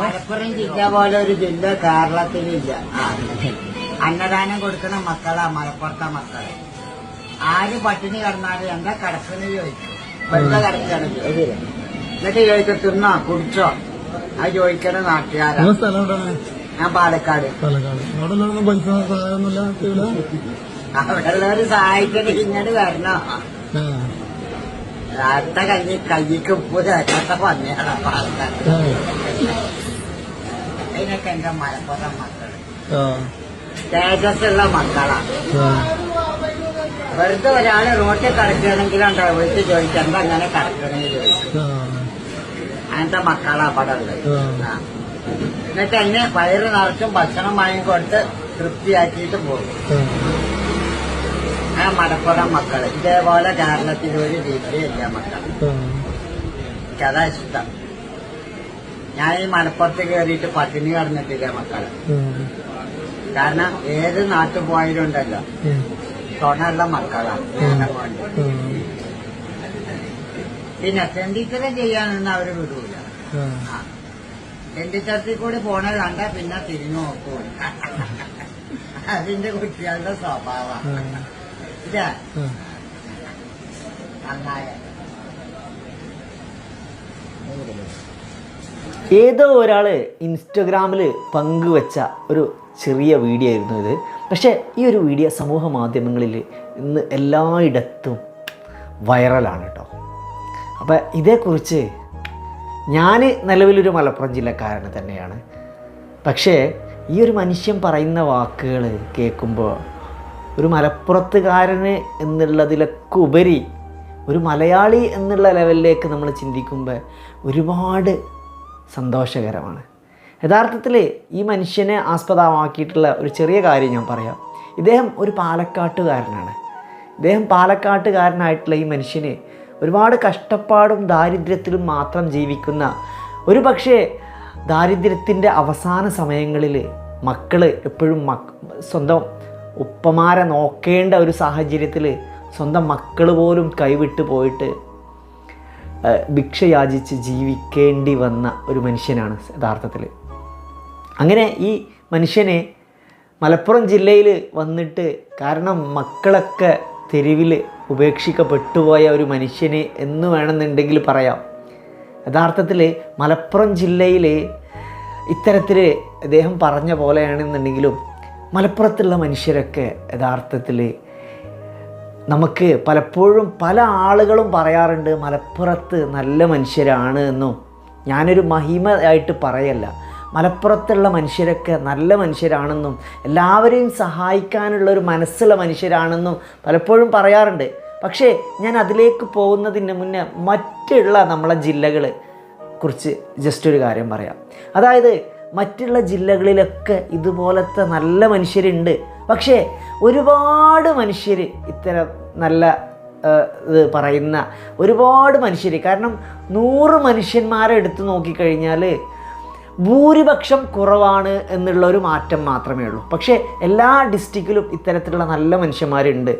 മലപ്പുറം ജില്ല പോലെ ഒരു ജില്ല കേരളത്തിലില്ല. അന്നദാനം കൊടുക്കുന്ന മക്കളാ മലപ്പുറത്തെ മക്കൾ. ആര് പട്ടിണി കിടന്നാലും എന്താ കിടക്കുന്ന ചോദിക്കും. വെള്ള കിടക്കാണ് എന്നിട്ട് ചോദിക്കും തിന്നോ കുടിച്ചോ? അത് ചോദിക്കണ നാട്ടുകാരാ. നിങ്ങളെ സ്ഥലം ഞാൻ പാലക്കാട്. പാലക്കാട്. അവിടെ ഉള്ളവര് സഹായിച്ചിട്ട് ഇങ്ങോട്ട് വരണോ. ആ. അടുത്ത കഞ്ഞി കയ്യിക്ക് തേക്കാത്ത പന്നിയാണ് പാലക്കാട് ആ. അതിനൊക്കെ എന്റെ മലപ്പുറം മക്കൾ. തേജസ്സുള്ള മക്കളാ. വെറുതെ ഒരാൾ റോട്ടിൽ കിടക്കുകയാണെങ്കിലും ഉണ്ടാവും വിളിച്ച് ചോദിക്കണ്ട എന്താ അങ്ങനെ കിടക്കണെന്ന് ചോദിച്ചു ആ. അങ്ങനത്തെ മക്കളാ അവിടെ ഉള്ളത്. എന്നിട്ട് എന്നെ വയറ് നിറച്ചും ഭക്ഷണം വാങ്ങിക്കൊടുത്ത് തൃപ്തിയാക്കിയിട്ട് പോകും. ആ. മലപ്പുറം മക്കൾ. ഇതേപോലെ കേരളത്തിൽ ഒരു ഇല്ല മക്കൾ ആ. എനിക്കതാ ഇഷ്ടം. ഞാൻ ഈ മലപ്പുറത്ത് കയറിയിട്ട് പട്ടിണി കടന്നിട്ടില്ല മക്കൾ. കാരണം ഏത് നാട്ടിൽ പോയാലും ഉണ്ടല്ലോ. തുണയുള്ള മക്കളാണ്. പിന്നെ സെന്റിച്ചറെ ചെയ്യാനൊന്നും അവർ വിടൂല. ആ. കൂടി പോണ കണ്ട പിന്നെ തിരിഞ്ഞു നോക്കൂല അതിന്റെ കുട്ടികളുടെ സ്വഭാവം. ആ. ഇതാ ഏതോ ഒരാൾ ഇൻസ്റ്റഗ്രാമിൽ പങ്കുവെച്ച ഒരു ചെറിയ വീഡിയോ ആയിരുന്നു ഇത്. പക്ഷേ ഈ ഒരു വീഡിയോ സമൂഹ മാധ്യമങ്ങളിൽ ഇന്ന് എല്ലായിടത്തും വൈറലാണ് കേട്ടോ അപ്പോൾ ഇതേക്കുറിച്ച് ഞാൻ നിലവിലൊരു മലപ്പുറം ജില്ലക്കാരന് തന്നെയാണ്. പക്ഷേ ഈ ഒരു മനുഷ്യൻ പറയുന്ന വാക്കുകൾ കേൾക്കുമ്പോൾ ഒരു മലപ്പുറത്തുകാരന് എന്നുള്ളതിലൊക്കെ ഉപരി ഒരു മലയാളി എന്നുള്ള ലെവലിലേക്ക് നമ്മൾ ചിന്തിക്കുമ്പോൾ ഒരുപാട് സന്തോഷകരമാണ്. യഥാർത്ഥത്തിൽ ഈ മനുഷ്യനെ ആസ്പദമാക്കിയിട്ടുള്ള ഒരു ചെറിയ കാര്യം ഞാൻ പറയാം. ഇദ്ദേഹം ഒരു പാലക്കാട്ടുകാരനാണ്. ഇദ്ദേഹം പാലക്കാട്ടുകാരനായിട്ടുള്ള ഈ മനുഷ്യന് ഒരുപാട് കഷ്ടപ്പാടും ദാരിദ്ര്യത്തിലും മാത്രം ജീവിക്കുന്ന ഒരു പക്ഷേ ദാരിദ്ര്യത്തിന്റെ അവസാന സമയങ്ങളിൽ മക്കൾ എപ്പോഴും മക് സ്വന്തം ഉപ്പമാരെ നോക്കേണ്ട ഒരു സാഹചര്യത്തിൽ സ്വന്തം മക്കൾ പോലും കൈവിട്ട് പോയിട്ട് ഭിക്ഷ യാചിച്ച് ജീവിക്കേണ്ടി വന്ന ഒരു മനുഷ്യനാണ് യഥാർത്ഥത്തിൽ അങ്ങനെ ഈ മനുഷ്യനെ മലപ്പുറം ജില്ലയിൽ വന്നിട്ട് കാരണം മക്കളൊക്കെ തെരുവിൽ ഉപേക്ഷിക്കപ്പെട്ടുപോയ ഒരു മനുഷ്യനെ എന്ന് വേണമെന്നുണ്ടെങ്കിൽ പറയാം. യഥാർത്ഥത്തിൽ മലപ്പുറം ജില്ലയിൽ ഇത്തരത്തിൽ അദ്ദേഹം പറഞ്ഞ പോലെയാണെന്നുണ്ടെങ്കിലും മലപ്പുറത്തുള്ള മനുഷ്യരൊക്കെ യഥാർത്ഥത്തിൽ നമുക്ക് പലപ്പോഴും പല ആളുകളും പറയാറുണ്ട് മലപ്പുറത്ത് നല്ല മനുഷ്യരാണ് എന്നും. ഞാനൊരു മഹിമ ആയിട്ട് പറയല്ല. മലപ്പുറത്തുള്ള മനുഷ്യരൊക്കെ നല്ല മനുഷ്യരാണെന്നും എല്ലാവരെയും സഹായിക്കാനുള്ള ഒരു മനസ്സുള്ള മനുഷ്യരാണെന്നും പലപ്പോഴും പറയാറുണ്ട്. പക്ഷേ ഞാൻ അതിലേക്ക് പോകുന്നതിന് മുന്നേ മറ്റുള്ള നമ്മളെ ജില്ലകളെ കുറിച്ച് ജസ്റ്റ് ഒരു കാര്യം പറയാം. അതായത് മറ്റുള്ള ജില്ലകളിലൊക്കെ ഇതുപോലത്തെ നല്ല മനുഷ്യരുണ്ട്. പക്ഷേ ഒരുപാട് മനുഷ്യർ ഇത്തരം നല്ല ഇത് പറയുന്ന ഒരുപാട് മനുഷ്യർ കാരണം നൂറ് മനുഷ്യന്മാരെ എടുത്തു നോക്കിക്കഴിഞ്ഞാൽ ഭൂരിപക്ഷം കുറവാണ് എന്നുള്ള ഒരു മാറ്റം മാത്രമേ ഉള്ളൂ. പക്ഷേ എല്ലാ ഡിസ്ട്രിക്റ്റിലും ഇത്തരത്തിലുള്ള നല്ല മനുഷ്യന്മാരുണ്ട്.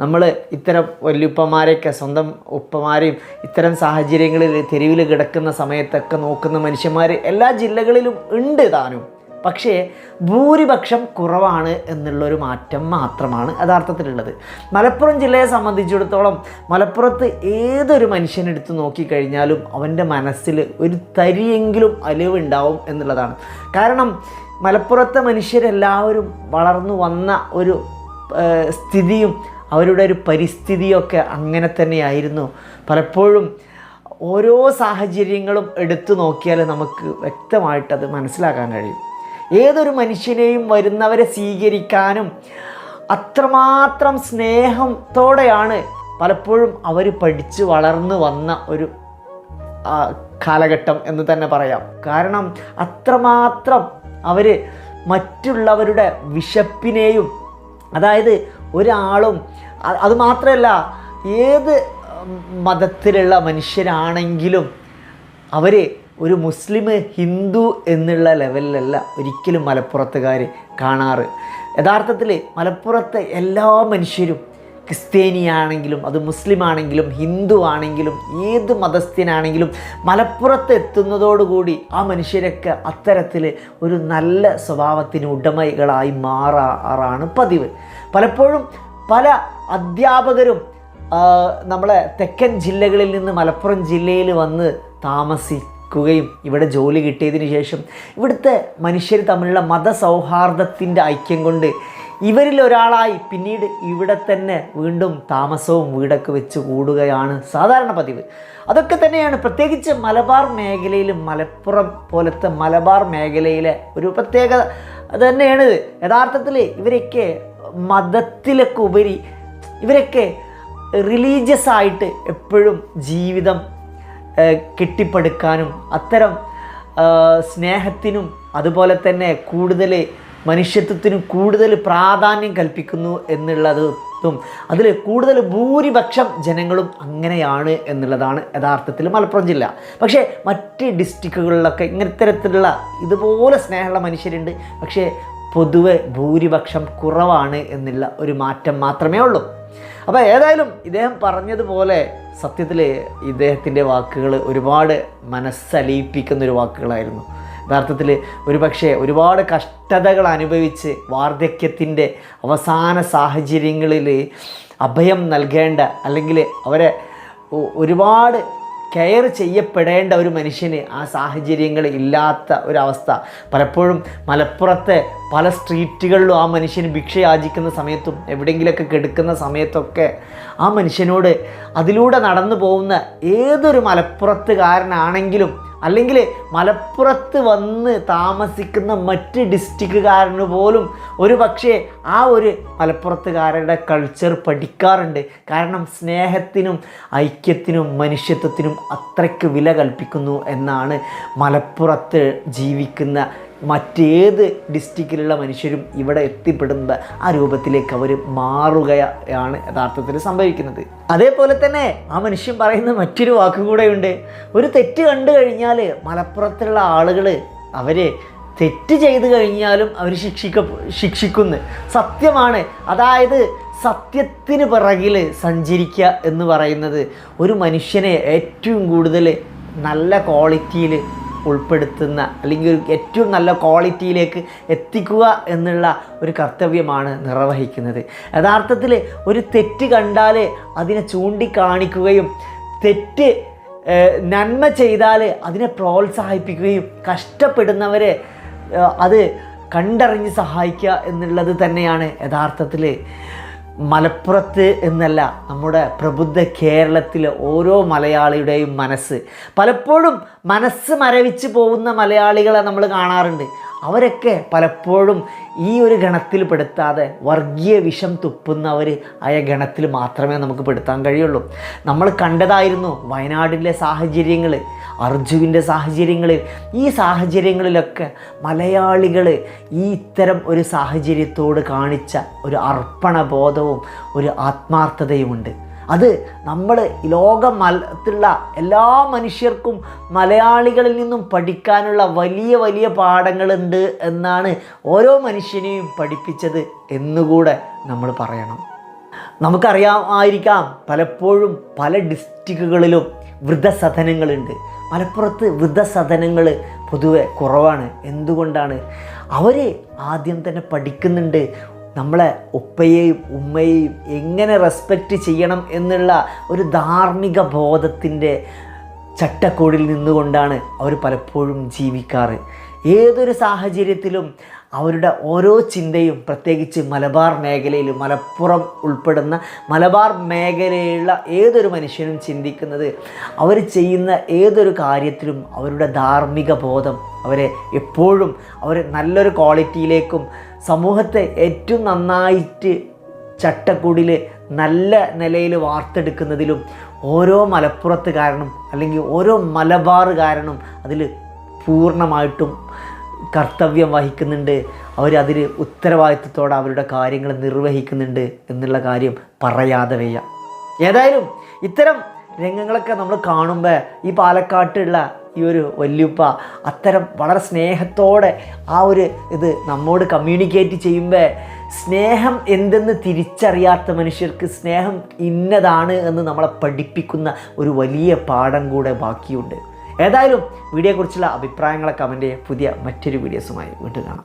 നമ്മൾ ഇത്തരം വല്യുപ്പമാരെയൊക്കെ സ്വന്തം ഉപ്പമാരെയും ഇത്തരം സാഹചര്യങ്ങളിൽ തെരുവിൽ കിടക്കുന്ന സമയത്തൊക്കെ നോക്കുന്ന മനുഷ്യന്മാർ എല്ലാ ജില്ലകളിലും ഉണ്ട് താനും. പക്ഷേ ഭൂരിപക്ഷം കുറവാണ് എന്നുള്ളൊരു മാറ്റം മാത്രമാണ് യഥാർത്ഥത്തിലുള്ളത്. മലപ്പുറം ജില്ലയെ സംബന്ധിച്ചിടത്തോളം മലപ്പുറത്ത് ഏതൊരു മനുഷ്യനെടുത്ത് നോക്കിക്കഴിഞ്ഞാലും അവന്റെ മനസ്സിൽ ഒരു തരിയെങ്കിലും അലിവുണ്ടാവും എന്നുള്ളതാണ്. കാരണം മലപ്പുറത്തെ മനുഷ്യരെല്ലാവരും വളർന്നു വന്ന ഒരു സ്ഥിതിയും അവരുടെ ഒരു പരിസ്ഥിതിയൊക്കെ അങ്ങനെ തന്നെയായിരുന്നു. പലപ്പോഴും ഓരോ സാഹചര്യങ്ങളും എടുത്തു നോക്കിയാൽ നമുക്ക് വ്യക്തമായിട്ടത് മനസ്സിലാക്കാൻ കഴിയും. ഏതൊരു മനുഷ്യനെയും വരുന്നവരെ സ്വീകരിക്കാനും അത്രമാത്രം സ്നേഹത്തോടെയാണ് പലപ്പോഴും അവർ പഠിച്ച് വളർന്നു വന്ന ഒരു കാലഘട്ടം എന്ന് തന്നെ പറയാം. കാരണം അത്രമാത്രം അവർ മറ്റുള്ളവരുടെ വിശപ്പിനെയും അതായത് ഒരാളും അത് മാത്രമല്ല ഏത് മതത്തിലുള്ള മനുഷ്യരാണെങ്കിലും അവർ ഒരു മുസ്ലിം ഹിന്ദു എന്നുള്ള ലെവലിലല്ല ഒരിക്കലും മലപ്പുറത്തുകാർ കാണാറ്. യഥാർത്ഥത്തിൽ മലപ്പുറത്തെ എല്ലാ മനുഷ്യരും ക്രിസ്ത്യാനിയാണെങ്കിലും അത് മുസ്ലിം ആണെങ്കിലും ഹിന്ദു ആണെങ്കിലും ഏത് മതസ്ഥനാണെങ്കിലും മലപ്പുറത്ത് എത്തുന്നതോടുകൂടി ആ മനുഷ്യരൊക്കെ അത്തരത്തിൽ ഒരു നല്ല സ്വഭാവത്തിന് ഉടമകളായി മാറാറാണ് പതിവ്. പലപ്പോഴും പല അധ്യാപകരും നമ്മളെ തെക്കൻ ജില്ലകളിൽ നിന്ന് മലപ്പുറം ജില്ലയിൽ വന്ന് താമസിക്കുകയും ഇവിടെ ജോലി കിട്ടിയതിന് ശേഷം ഇവിടുത്തെ മനുഷ്യർ തമ്മിലുള്ള മതസൗഹാർദ്ദത്തിന്റെ ഐക്യം കൊണ്ട് ഇവരിൽ ഒരാളായി പിന്നീട് ഇവിടെ തന്നെ വീണ്ടും താമസവും വീടൊക്കെ വെച്ച് കൂടുകയാണ് സാധാരണ പതിവ്. അതൊക്കെ തന്നെയാണ് പ്രത്യേകിച്ച് മലബാർ മേഖലയിൽ മലപ്പുറം പോലത്തെ മലബാർ മേഖലയിലെ ഒരു പ്രത്യേകത. തന്നെയാണ് യഥാർത്ഥത്തിൽ ഇവരൊക്കെ മതത്തിലൊക്കെ ഉപരി ഇവരൊക്കെ റിലീജിയസ് ആയിട്ട് എപ്പോഴും ജീവിതം കെട്ടിപ്പടുക്കാനും അത്തരം സ്നേഹത്തിനും അതുപോലെ തന്നെ കൂടുതൽ മനുഷ്യത്വത്തിനും കൂടുതൽ പ്രാധാന്യം കൽപ്പിക്കുന്നു എന്നുള്ളതും അതിൽ കൂടുതൽ ഭൂരിപക്ഷം ജനങ്ങളും അങ്ങനെയാണ് എന്നുള്ളതാണ് യഥാർത്ഥത്തിൽ മലപ്പുറം ജില്ല. പക്ഷേ മറ്റ് ഡിസ്ട്രിക്റ്റുകളിലൊക്കെ ഇങ്ങനത്തരത്തിലുള്ള ഇതുപോലെ സ്നേഹമുള്ള മനുഷ്യരുണ്ട്. പക്ഷേ പൊതുവെ ഭൂരിപക്ഷം കുറവാണ് എന്നുള്ള ഒരു മാറ്റം മാത്രമേ ഉള്ളൂ. അപ്പോൾ ഏതായാലും ഇദ്ദേഹം പറഞ്ഞതുപോലെ സത്യത്തിൽ ഇദ്ദേഹത്തിന്റെ വാക്കുകൾ ഒരുപാട് മനസ്സലിയിപ്പിക്കുന്ന ഒരു വാക്കുകളായിരുന്നു. യഥാർത്ഥത്തിൽ ഒരു പക്ഷേ ഒരുപാട് കഷ്ടതകൾ അനുഭവിച്ച് വാർദ്ധക്യത്തിന്റെ അവസാന സാഹചര്യങ്ങളിൽ അഭയം നൽകേണ്ട അല്ലെങ്കിൽ അവരെ ഒരുപാട് കെയർ ചെയ്യപ്പെടേണ്ട ഒരു മനുഷ്യന് ആ സാഹചര്യങ്ങൾ ഇല്ലാത്ത ഒരവസ്ഥ. പലപ്പോഴും മലപ്പുറത്തെ പല സ്ട്രീറ്റുകളിലും ആ മനുഷ്യന് ഭിക്ഷ യാചിക്കുന്ന സമയത്തും എവിടെയെങ്കിലുമൊക്കെ കെടുക്കുന്ന സമയത്തൊക്കെ ആ മനുഷ്യനോട് അതിലൂടെ നടന്നു പോകുന്ന ഏതൊരു മലപ്പുറത്തുകാരനാണെങ്കിലും അല്ലെങ്കിൽ മലപ്പുറത്ത് വന്ന് താമസിക്കുന്ന മറ്റ് ഡിസ്ട്രിക്റ്റുകാരന് പോലും ഒരു പക്ഷേ ആ ഒരു മലപ്പുറത്തുകാരുടെ കൾച്ചർ പഠിക്കാറുണ്ട്. കാരണം സ്നേഹത്തിനും ഐക്യത്തിനും മനുഷ്യത്വത്തിനും അത്രയ്ക്ക് വില കൽപ്പിക്കുന്നു എന്നാണ് മലപ്പുറത്ത് ജീവിക്കുന്ന മറ്റേത് ഡിസ്ട്രിക്റ്റിലുള്ള മനുഷ്യരും ഇവിടെ എത്തിപ്പെടുന്ന ആ രൂപത്തിലേക്ക് അവർ മാറുകയാണ് യഥാർത്ഥത്തിൽ സംഭവിക്കുന്നത്. അതേപോലെ തന്നെ ആ മനുഷ്യൻ പറയുന്ന മറ്റൊരു വാക്കുകൂടെയുണ്ട് ഒരു തെറ്റ് കണ്ടു കഴിഞ്ഞാൽ മലപ്പുറത്തുള്ള ആളുകൾ അവർ തെറ്റ് ചെയ്തു കഴിഞ്ഞാലും അവർ ശിക്ഷിക്ക ശിക്ഷിക്കുന്നു. സത്യമാണ്. അതായത് സത്യത്തിന് പിറകിൽ സഞ്ചരിക്കുക എന്ന് പറയുന്നത് ഒരു മനുഷ്യനെ ഏറ്റവും കൂടുതൽ നല്ല ക്വാളിറ്റിയിൽ ഉൾപ്പെടുത്തുന്ന അല്ലെങ്കിൽ ഒരു ഏറ്റവും നല്ല ക്വാളിറ്റിയിലേക്ക് എത്തിക്കുക എന്നുള്ള ഒരു കർത്തവ്യമാണ് നിർവഹിക്കുന്നത്. യഥാർത്ഥത്തിൽ ഒരു തെറ്റ് കണ്ടാൽ അതിനെ ചൂണ്ടിക്കാണിക്കുകയും തെറ്റ് നന്മ ചെയ്താൽ അതിനെ പ്രോത്സാഹിപ്പിക്കുകയും കഷ്ടപ്പെടുന്നവരെ അത് കണ്ടറിഞ്ഞ് സഹായിക്കുക എന്നുള്ളത് തന്നെയാണ് യഥാർത്ഥത്തിൽ മലപ്പുറത്ത് എന്നല്ല നമ്മുടെ പ്രബുദ്ധ കേരളത്തിലെ ഓരോ മലയാളിയുടെയും മനസ്സ്. പലപ്പോഴും മനസ്സ് മരവിച്ച് പോകുന്ന മലയാളികളെ നമ്മൾ കാണാറുണ്ട്. അവരൊക്കെ പലപ്പോഴും ഈ ഒരു ഗണത്തിൽ പെടുത്താതെ വർഗീയ വിഷം തുപ്പുന്നവർ ആയ ഗണത്തിൽ മാത്രമേ നമുക്ക് പെടുത്താൻ കഴിയുള്ളൂ. നമ്മൾ കണ്ടതായിരുന്നു വയനാടിന്റെ സാഹചര്യങ്ങൾ അർജുവിന്റെ സാഹചര്യങ്ങളിൽ ഈ സാഹചര്യങ്ങളിലൊക്കെ മലയാളികൾ ഈ ഇത്തരം ഒരു സാഹചര്യത്തോട് കാണിച്ച ഒരു അർപ്പണബോധവും ഒരു ആത്മാർത്ഥതയുമുണ്ട്. അത് നമ്മൾ ലോക മലത്തിലുള്ള എല്ലാ മനുഷ്യർക്കും മലയാളികളിൽ നിന്നും പഠിക്കാനുള്ള വലിയ വലിയ പാഠങ്ങളുണ്ട് എന്നാണ് ഓരോ മനുഷ്യനെയും പഠിപ്പിച്ചത് എന്നുകൂടെ നമ്മൾ പറയണം. നമുക്കറിയാമായിരിക്കാം പലപ്പോഴും പല ഡിസ്ട്രിക്റ്റുകളിലും വൃദ്ധസദനങ്ങളുണ്ട്. മലപ്പുറത്ത് വൃദ്ധസദനങ്ങൾ പൊതുവെ കുറവാണ്. എന്തുകൊണ്ടാണ്? അവർ ആദ്യം തന്നെ പഠിക്കുന്നുണ്ട്. നമ്മളെ ഉപ്പയെയും ഉമ്മയെയും എങ്ങനെ റെസ്പെക്റ്റ് ചെയ്യണം എന്നുള്ള ഒരു ധാർമ്മിക ബോധത്തിന്റെ ചട്ടക്കൂടിൽ നിന്നുകൊണ്ടാണ് അവർ പലപ്പോഴും ജീവിക്കാറ്. ഏതൊരു സാഹചര്യത്തിലും അവരുടെ ഓരോ ചിന്തയും പ്രത്യേകിച്ച് മലബാർ മേഖലയിൽ മലപ്പുറം ഉൾപ്പെടുന്ന മലബാർ മേഖലയിലുള്ള ഏതൊരു മനുഷ്യനും ചിന്തിക്കുന്നത് അവർ ചെയ്യുന്ന ഏതൊരു കാര്യത്തിലും അവരുടെ ധാർമ്മിക ബോധം അവരെ എപ്പോഴും അവർ നല്ലൊരു ക്വാളിറ്റിയിലേക്കും സമൂഹത്തെ ഏറ്റവും നന്നായിട്ട് ചട്ടക്കൂടിൽ നല്ല നിലയിൽ വാർത്തെടുക്കുന്നതിലും ഓരോ മലപ്പുറത്ത് കാരണം അല്ലെങ്കിൽ ഓരോ മലബാർ മലബാറുകാരനും അതിൽ പൂർണമായിട്ടും കർത്തവ്യം വഹിക്കുന്നുണ്ട്. അവരതിൽ ഉത്തരവാദിത്വത്തോടെ അവരുടെ കാര്യങ്ങൾ നിർവഹിക്കുന്നുണ്ട് എന്നുള്ള കാര്യം പറയാതെ വയ്യ. ഏതായാലും ഇത്തരം രംഗങ്ങളൊക്കെ നമ്മൾ കാണുമ്പോൾ ഈ പാലക്കാട്ടുള്ള ഈ ഒരു വല്യുപ്പ അത്തരം വളരെ സ്നേഹത്തോടെ ആ ഒരു ഇത് നമ്മോട് കമ്മ്യൂണിക്കേറ്റ് ചെയ്യുമ്പോൾ സ്നേഹം എന്തെന്ന് തിരിച്ചറിയാത്ത മനുഷ്യർക്ക് സ്നേഹം ഇന്നതാണ് എന്ന് നമ്മളെ പഠിപ്പിക്കുന്ന ഒരു വലിയ പാഠം കൂടെ ബാക്കിയുണ്ട്. ഏതായാലും വീഡിയോയെക്കുറിച്ചുള്ള അഭിപ്രായങ്ങളെ കമന്റ് ചെയ്യുക പുതിയ മറ്റൊരു വീഡിയോസുമായി വീണ്ടും കാണാം.